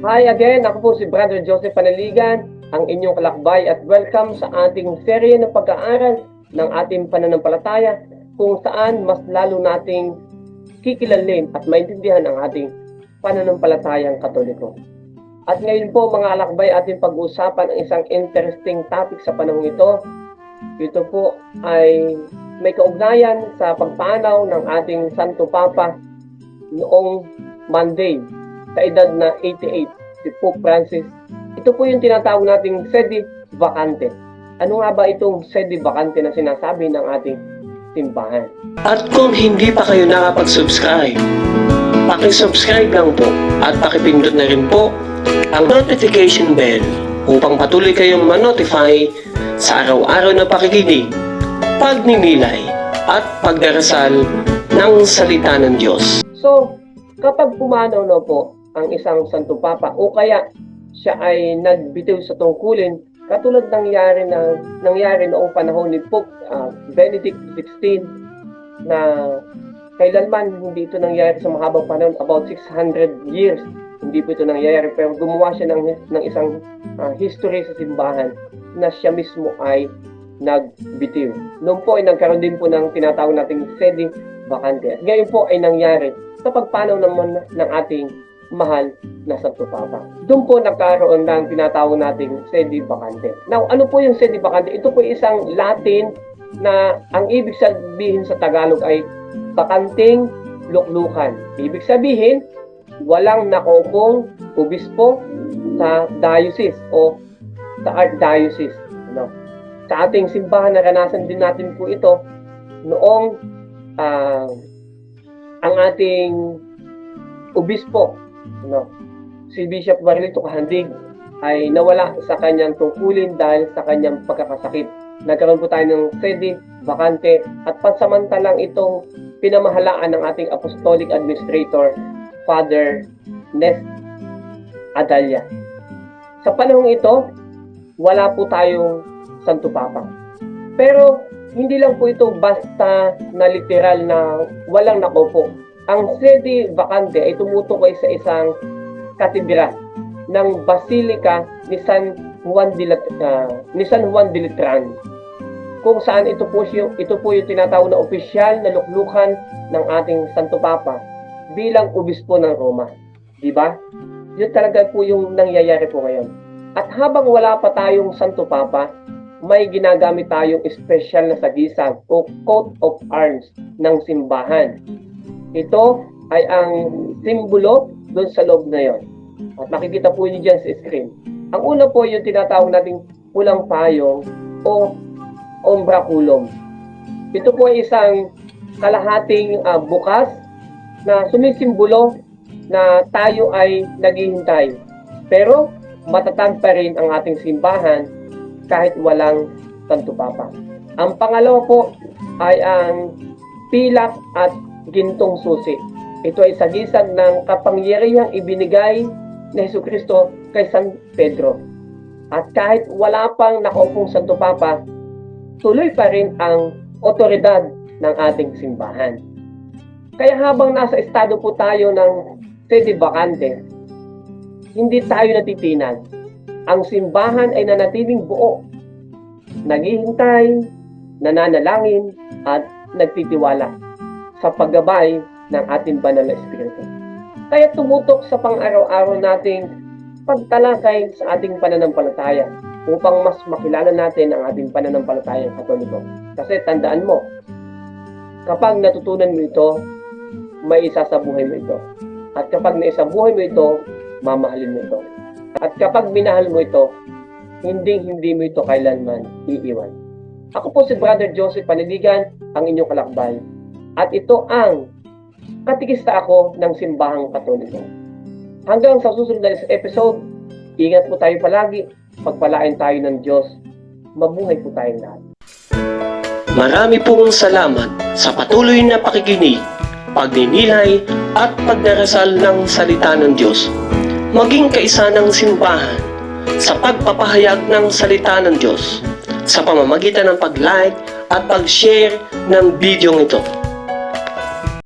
Hi again, ako po si Brother Joseph Panaligan, ang inyong kalakbay at welcome sa ating serye ng pag-aaral ng ating pananampalataya kung saan mas lalo nating kikilalin at maintindihan ang ating pananampalatayang katoliko. At ngayon po mga alakbay ating pag-uusapan ang isang interesting topic sa panahong ito. Ito po ay may kaugnayan sa pagpanaw ng ating Santo Papa noong Monday sa edad na 88, si Pope Francis. Ito po yung tinatawag nating sedi vacante. Ano nga ba itong sedi vacante na sinasabi ng ating simbahan? At kung hindi pa kayo nakapag-subscribe, paki-subscribe lang po at pakipindot na rin po ang notification bell upang patuloy kayong ma-notify sa araw-araw na pakikinig, pagninilay at pagdarasal ng salita ng Diyos. So, kapag pumanaw na po ang isang Santo Papa o kaya siya ay nagbitiw sa tungkulin, katulad nangyari na nangyari noong panahon ni Pope ah, Benedict XVI na kailanman hindi ito nangyari sa mahabang panahon, about 600 years. Hindi po ito nangyayari pero gumawa siya ng, ng isang ah, history sa simbahan na siya mismo ay nagbitiw. Noon po ay nagkaroon din po ng tinatawag nating sedi vacante. At ngayon po ay nangyari sa pagpanaw naman ng ating mahal na Santo Papa. Doon po nagkaroon ng tinatawag nating sedi vacante. Now, ano po yung sedi vacante? Ito po isang Latin na ang ibig sabihin sa Tagalog ay bakanting luklukan. Ibig sabihin, walang nakuupong obispo sa diocese o sa archdiocese. Ano? Sa ating simbahan, naranasan din natin po ito noong ah, ang ating obispo, no, si Bishop Barlito Kahandig, ay nawala sa kanyang tungkulin dahil sa kanyang pagkakasakit. Nagkaroon po tayo ng sede, bakante, at pansamantalang itong pinamahalaan ng ating apostolic administrator, Father Nest Adalia. Sa panahong ito, wala po tayong Santo Papa. Pero hindi lang po ito basta na literal na walang nakaupo. Ang sede vacante ay tumutukoy sa isang katedral ng Basilica ni San Juan de, ah, ni San Juan de Letran kung saan ito po yung ito po yung tinatawag na opisyal na luklukan ng ating Santo Papa bilang obispo ng Roma. Di ba? Yun talaga po yung nangyayari po ngayon. At habang wala pa tayong Santo Papa, may ginagamit tayong special na sagisag o coat of arms ng simbahan. Ito ay ang simbolo doon sa loob na yon. At makikita po niyo dyan sa screen. Ang una po yung tinatawag nating pulang payong o ombraculum. Ito po ay isang kalahating ah, bukas na sumisimbolo na tayo ay naghihintay. Pero matatag pa rin ang ating simbahan kahit walang Santo Papa. Ang pangalawa po ay ang pilak at gintong susi. Ito ay sagisag ng kapangyarihang ibinigay ni Hesus Kristo kay San Pedro. At kahit wala pang nakaupong Santo Papa, tuloy pa rin ang otoridad ng ating simbahan. Kaya habang nasa estado po tayo ng sede vacante, hindi tayo natitinag. Ang simbahan ay nanatiling buo, naghihintay, nananalangin, at nagtitiwala sa paggabay ng ating banal na Espiritu. Kaya tumutok sa pang-araw-araw nating pagtalakay sa ating pananampalataya upang mas makilala natin ang ating pananampalatayang katoliko. Kasi tandaan mo, kapag natutunan mo ito, may isa sa buhay mo ito. At kapag naisabuhay mo ito, mamahalin mo ito. At kapag minahal mo ito, hindi hindi mo ito kailanman iiwan. Ako po si Brother Joseph Paniligan, ang inyong kalakbay. At ito ang katikista ako ng simbahang katoliko. Hanggang sa susunod na episode, ingat po tayo palagi, pagpalain tayo ng Diyos. Mabuhay po tayong lahat. Marami pong salamat sa patuloy na pakikinig, pagninilay at pagdarasal ng salita ng Diyos. Maging kaisa ng simbahan sa pagpapahayag ng salita ng Diyos sa pamamagitan ng pag-like at pag-share ng video ito.